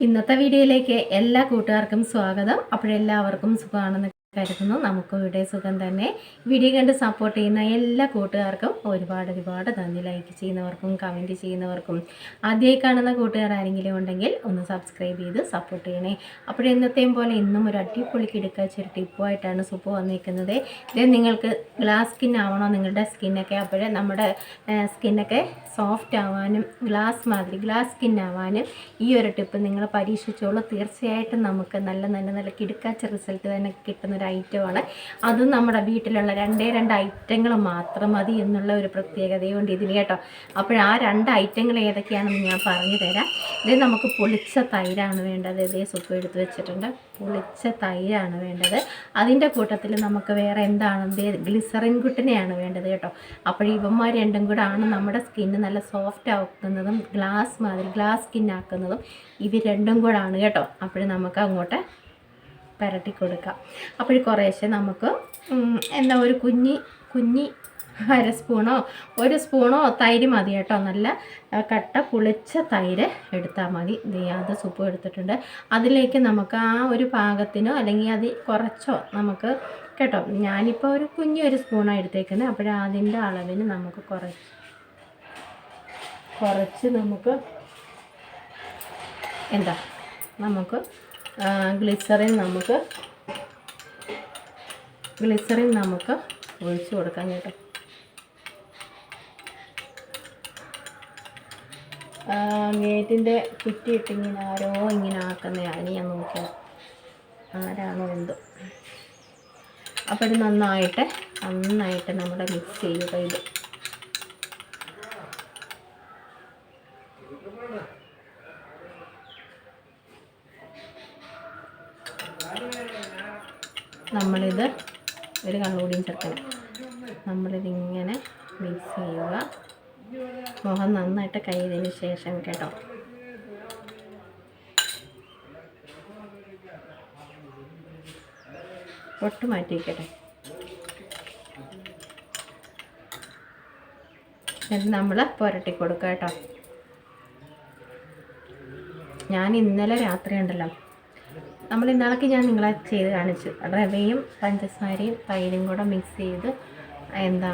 ഇന്നത്തെ വീഡിയോയിലേക്ക് എല്ലാ കൂട്ടുകാർക്കും സ്വാഗതം. അപ്പോഴെല്ലാവർക്കും സുഖമാണെന്ന് കരുതുന്നു നമുക്കും ഇവിടെ സുഖം തന്നെ. വീഡിയോ കണ്ട് സപ്പോർട്ട് ചെയ്യുന്ന എല്ലാ കൂട്ടുകാർക്കും ഒരുപാട് ഒരുപാട് നന്ദി. ലൈക്ക് ചെയ്യുന്നവർക്കും കമന്റ് ചെയ്യുന്നവർക്കും. ആദ്യമായി കാണുന്ന കൂട്ടുകാർ ആരെങ്കിലും ഉണ്ടെങ്കിൽ ഒന്ന് സബ്സ്ക്രൈബ് ചെയ്ത് സപ്പോർട്ട് ചെയ്യണേ. അപ്പോൾ ഇന്നത്തെയും പോലെ ഇന്നും ഒരു അടിപൊളി കിടക്കാച്ചൊരു ടിപ്പുമായിട്ടാണ് സുപ്പ് വന്നിരിക്കുന്നത്. ഇത് നിങ്ങൾക്ക് ഗ്ലാസ് സ്കിൻ ആവണോ? നിങ്ങളുടെ സ്കിന്നൊക്കെ അപ്പോൾ നമ്മുടെ സ്കിന്നൊക്കെ സോഫ്റ്റ് ആവാനും ഗ്ലാസ് മാതിരി ഗ്ലാസ് സ്കിൻ ആവാനും ഈ ഒരു ടിപ്പ് നിങ്ങൾ പരീക്ഷിച്ചോളൂ. തീർച്ചയായിട്ടും നമുക്ക് നല്ല നല്ല നല്ല കിടക്കാച്ച റിസൾട്ട് തന്നെ കിട്ടുന്ന ഒരു ഐറ്റമാണ് അതും നമ്മുടെ വീട്ടിലുള്ള രണ്ടേ രണ്ട് ഐറ്റങ്ങൾ മാത്രം മതി എന്നുള്ള ഒരു പ്രത്യേകതയുണ്ട് ഇതിന് കേട്ടോ. അപ്പോൾ ആ രണ്ട് ഐറ്റങ്ങൾ ഏതൊക്കെയാണെന്ന് ഞാൻ പറഞ്ഞു തരാം. ഇത് നമുക്ക് പൊളിച്ച തൈരാണ് വേണ്ടത്. ഇതേ സുപ്പ് എടുത്ത് വെച്ചിട്ടുണ്ട്. പൊളിച്ച തൈരാണ് വേണ്ടത്. അതിന്റെ കൂട്ടത്തിൽ നമുക്ക് വേറെ എന്താണ് ഗ്ലിസറിൻ കുട്ടിനെയാണ് വേണ്ടത് കേട്ടോ. അപ്പോൾ ഇവന്മാർ രണ്ടും കൂടെ ആണ് നമ്മുടെ സ്കിന്ന് നല്ല സോഫ്റ്റ് ആക്കുന്നതും ഗ്ലാസ് മാതിരി ഗ്ലാസ് സ്കിൻ ആക്കുന്നതും ഇത് രണ്ടും കൂടെ ആണ് കേട്ടോ. അപ്പോൾ നമുക്ക് അങ്ങോട്ട് പുരട്ടി കൊടുക്കാം. അപ്പോൾ കുറേശ്ശെ നമുക്ക് എന്താ ഒരു കുഞ്ഞി കുഞ്ഞി അര സ്പൂണോ ഒരു സ്പൂണോ തൈര് മതി കേട്ടോ. നല്ല കട്ട പുളിച്ച തൈര് എടുത്താൽ മതി. അത് സൂപ്പ് എടുത്തിട്ടുണ്ട്. അതിലേക്ക് നമുക്ക് ആ ഒരു പാകത്തിനോ അല്ലെങ്കിൽ അത് കുറച്ചോ നമുക്ക് കേട്ടോ ഞാനിപ്പോൾ ഒരു കുഞ്ഞു ഒരു സ്പൂണാണ് എടുത്തേക്കുന്നത് അപ്പോൾ അതിന്റെ അളവിന് നമുക്ക് കുറച്ച് കുറച്ച് നമുക്ക് എന്താ നമുക്ക് ഗ്ലിസറിൻ നമുക്ക് ഗ്ലിസറിൻ നമുക്ക് ഒഴിച്ച് കൊടുക്കാം കേട്ടോ. ഗേറ്റിന്റെ കുറ്റിയിട്ട് ഇങ്ങനെ ആരോ ഇങ്ങനെ ആക്കുന്നതാണ് ഞാൻ നോക്കിയത് ആരാണോ എന്തോ. അപ്പോൾ ഇത് നന്നായിട്ട് നന്നായിട്ട് നമ്മുടെ മിക്സ് ചെയ്യുക ഇത്. നമ്മളിത് ഒരു കണ്ണുകൂടിയും ചേർക്കണം. നമ്മളിതിങ്ങനെ മിക്സ് ചെയ്യുക. മുഖം നന്നായിട്ട് കഴുകിയതിന് ശേഷം കേട്ടോ. ഒട്ട് വയ്ക്കട്ടെ എന്നിട്ട് നമ്മൾ പുരട്ടി കൊടുക്കുക കേട്ടോ. ഞാൻ ഇന്നലെ രാത്രി ഉണ്ടല്ലോ നമ്മൾ ഇന്നാളൊക്കെ ഞാൻ നിങ്ങളെ ചെയ്ത് കാണിച്ചു. റവയും പഞ്ചസാരയും തൈരും കൂടെ മിക്സ് ചെയ്ത് എന്താ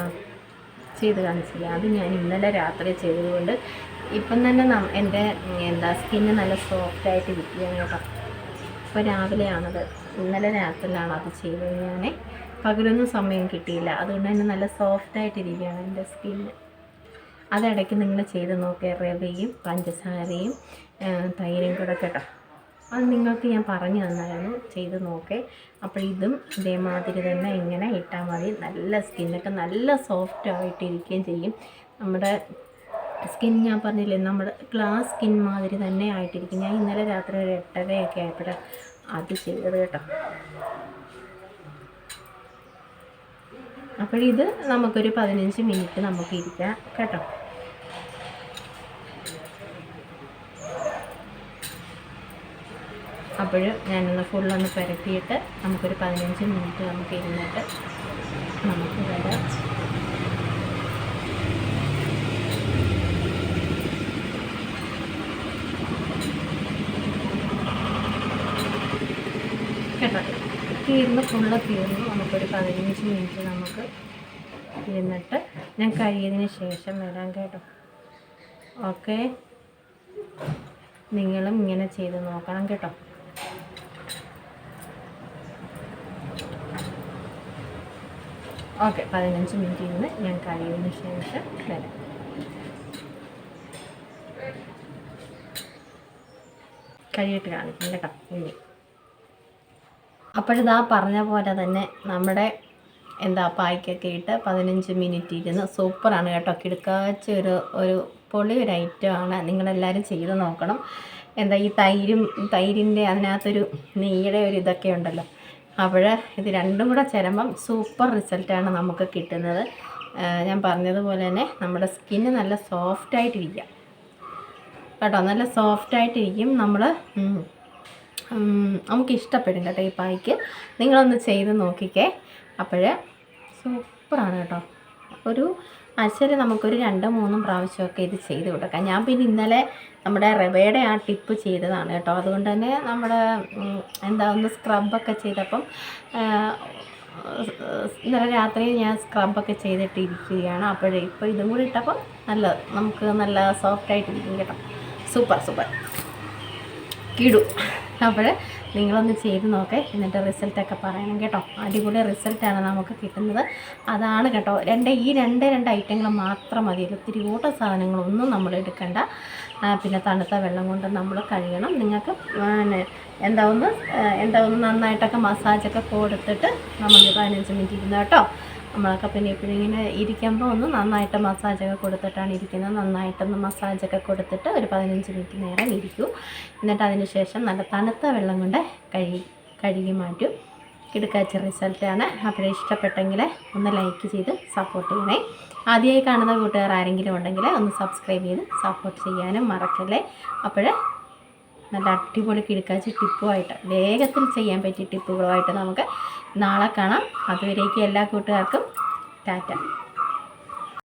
ചെയ്ത് കാണിച്ചില്ല. അത് ഞാൻ ഇന്നലെ രാത്രി ചെയ്തതുകൊണ്ട് ഇപ്പം തന്നെ എന്റെ എന്താ സ്കിന്ന് നല്ല സോഫ്റ്റ് ആയിട്ട് ഇരിക്കുകയാണ് കേട്ടോ. ഇപ്പോൾ രാവിലെയാണത്. ഇന്നലെ രാത്രിയിലാണ് അത് ചെയ്തത് ഞാൻ പകലൊന്നും സമയം കിട്ടിയില്ല. അതുകൊണ്ട് തന്നെ നല്ല സോഫ്റ്റ് ആയിട്ട് ഇരിക്കുകയാണ് എന്റെ സ്കിന്ന് അതിടയ്ക്ക് നിങ്ങൾ ചെയ്ത് നോക്കിയ റവയും പഞ്ചസാരയും തൈരും കൂടെ കേട്ടോ. അത് നിങ്ങൾക്ക് ഞാൻ പറഞ്ഞു തന്നായിരുന്നു. ചെയ്ത് നോക്കേ. അപ്പോൾ ഇതും ഇതേമാതിരി തന്നെ ഇങ്ങനെ ഇട്ടാൽ മതി. നല്ല സ്കിന്നൊക്കെ നല്ല സോഫ്റ്റ് ആയിട്ടിരിക്കുകയും ചെയ്യും. നമ്മുടെ സ്കിൻ ഞാൻ പറഞ്ഞില്ലേ നമ്മുടെ ഗ്ലാസ് സ്കിൻ മാതിരി തന്നെ ആയിട്ടിരിക്കും. ഞാൻ ഇന്നലെ രാത്രി ഒരു എട്ടരയൊക്കെ ആയപ്പോഴാണ് അത് ചെയ്തത് കേട്ടോ. അപ്പോഴിത് നമുക്കൊരു പതിനഞ്ച് മിനിറ്റ് നമുക്ക് ഇരിക്കാം കേട്ടോ. അപ്പോൾ ഞാനൊന്ന് ഫുള്ളൊന്ന് പുരട്ടിയിട്ട് നമുക്കൊരു പതിനഞ്ച് മിനിറ്റ് നമുക്ക് ഇരുന്നിട്ട് നമുക്ക് വരാം. കേട്ടോ? തീർന്ന് ഫുള്ള് തീർന്നു നമുക്കൊരു പതിനഞ്ച് മിനിറ്റ് നമുക്ക് ഇരുന്നിട്ട് ഞാൻ കഴിയതിന് ശേഷം വരാം കേട്ടോ. ഓക്കെ? നിങ്ങളും ഇങ്ങനെ ചെയ്ത് നോക്കണം കേട്ടോ. ഓക്കെ പതിനഞ്ച് മിനിറ്റ് ഇന്ന് ഞാൻ കഴിയുന്ന ശേഷം വരാം. കഴിയിട്ട് കാണിക്കും കേട്ടോ ഇനി അപ്പോഴിതാ പറഞ്ഞ പോലെ തന്നെ നമ്മുടെ എന്താ പായ്ക്കൊക്കെ ഇട്ട് പതിനഞ്ച് മിനിറ്റ് ഇരുന്ന് സൂപ്പറാണ് കേട്ടോ. കിടക്കാച്ച ഒരു ഒരു പൊളി ഒരു ഐറ്റമാണ്. നിങ്ങളെല്ലാവരും ചെയ്ത് നോക്കണം. എന്താ ഈ തൈരും തൈരിന്റെ അതിനകത്തൊരു നെയ്യുടെ ഒരു ഇതൊക്കെ ഉണ്ടല്ലോ. അപ്പോൾ ഇത് രണ്ടും കൂടെ ചേരുമ്പം സൂപ്പർ റിസൾട്ടാണ് നമുക്ക് കിട്ടുന്നത്. ഞാൻ പറഞ്ഞതുപോലെ തന്നെ നമ്മുടെ സ്കിന്ന് നല്ല സോഫ്റ്റായിട്ടിരിക്കാം കേട്ടോ നല്ല സോഫ്റ്റായിട്ടിരിക്കും. നമ്മൾ നമുക്ക് ഇഷ്ടപ്പെടും കേട്ടോ ഈ പായ്ക്ക്. നിങ്ങളൊന്ന് ചെയ്ത് നോക്കിക്കേ. അപ്പോൾ സൂപ്പറാണ് കേട്ടോ. ഒരു അശ്വര് നമുക്കൊരു രണ്ടും മൂന്നും പ്രാവശ്യമൊക്കെ ഇത് ചെയ്ത് കൊടുക്കാം. ഞാൻ പിന്നെ ഇന്നലെ നമ്മുടെ റവയുടെ ആ ടിപ്പ് ചെയ്തതാണ് കേട്ടോ. അതുകൊണ്ട് തന്നെ നമ്മുടെ എന്താ ഒന്ന് സ്ക്രബൊക്കെ ചെയ്തപ്പം ഇന്നലെ രാത്രി ഞാൻ സ്ക്രബൊക്കെ ചെയ്തിട്ട് ഇരിക്കുകയാണ് അപ്പോഴേ ഇപ്പോൾ ഇതും കൂടി ഇട്ടപ്പം നല്ല നമുക്ക് നല്ല സോഫ്റ്റായിട്ടിരിക്കും കേട്ടോ. സൂപ്പർ സൂപ്പർ കിടും. അപ്പോൾ നിങ്ങളൊന്ന് ചെയ്ത് നോക്കേ. എന്നിട്ട് റിസൾട്ടൊക്കെ പറയണം കേട്ടോ. അടിപൊളി റിസൾട്ടാണ് നമുക്ക് കിട്ടുന്നത്. അതാണ് കേട്ടോ. രണ്ട് ഈ രണ്ട് രണ്ട് ഐറ്റങ്ങൾ മാത്രം മതി. ഒത്തിരി കൂട്ട സാധനങ്ങളൊന്നും നമ്മൾ എടുക്കണ്ട. പിന്നെ തണുത്ത വെള്ളം കൊണ്ട് നമ്മൾ കഴുകണം. നിങ്ങൾക്ക് എന്താ ഒന്ന് എന്താ ഒന്ന് നന്നായിട്ടൊക്കെ മസാജൊക്കെ കൊടുത്തിട്ട് നമ്മൾ പതിനഞ്ച് മിനിറ്റ് ഇരുന്ന് കേട്ടോ. നമ്മളൊക്കെ പിന്നെ ഇപ്പോഴും ഇങ്ങനെ ഇരിക്കുമ്പോൾ ഒന്ന് നന്നായിട്ട് മസാജൊക്കെ കൊടുത്തിട്ടാണ് ഇരിക്കുന്നത്. നന്നായിട്ടൊന്ന് മസാജൊക്കെ കൊടുത്തിട്ട് ഒരു പതിനഞ്ച് മിനിറ്റ് നേരം ഇരിക്കൂ. എന്നിട്ട് അതിന് ശേഷം നല്ല തണുത്ത വെള്ളം കൊണ്ട് കഴുകി കഴുകി മാറ്റും. കിടക്കാച്ച റിസൾട്ടാണ് അപ്പോൾ ഇഷ്ടപ്പെട്ടെങ്കിൽ ഒന്ന് ലൈക്ക് ചെയ്ത് സപ്പോർട്ട് ചെയ്യണേ. ആദ്യമായി കാണുന്ന കൂട്ടുകാർ ആരെങ്കിലും ഉണ്ടെങ്കിൽ ഒന്ന് സബ്സ്ക്രൈബ് ചെയ്ത് സപ്പോർട്ട് ചെയ്യാനും മറക്കല്ലേ. അപ്പോൾ നല്ല അടിപൊളി കിടക്കാച്ചി ടിപ്പുമായിട്ട് വേഗത്തിൽ ചെയ്യാൻ പറ്റിയ ടിപ്പുകളുമായിട്ട് നമുക്ക് നാളെ കാണാം. അതുവരേക്കും എല്ലാ കൂട്ടുകാർക്കും ടാറ്റ.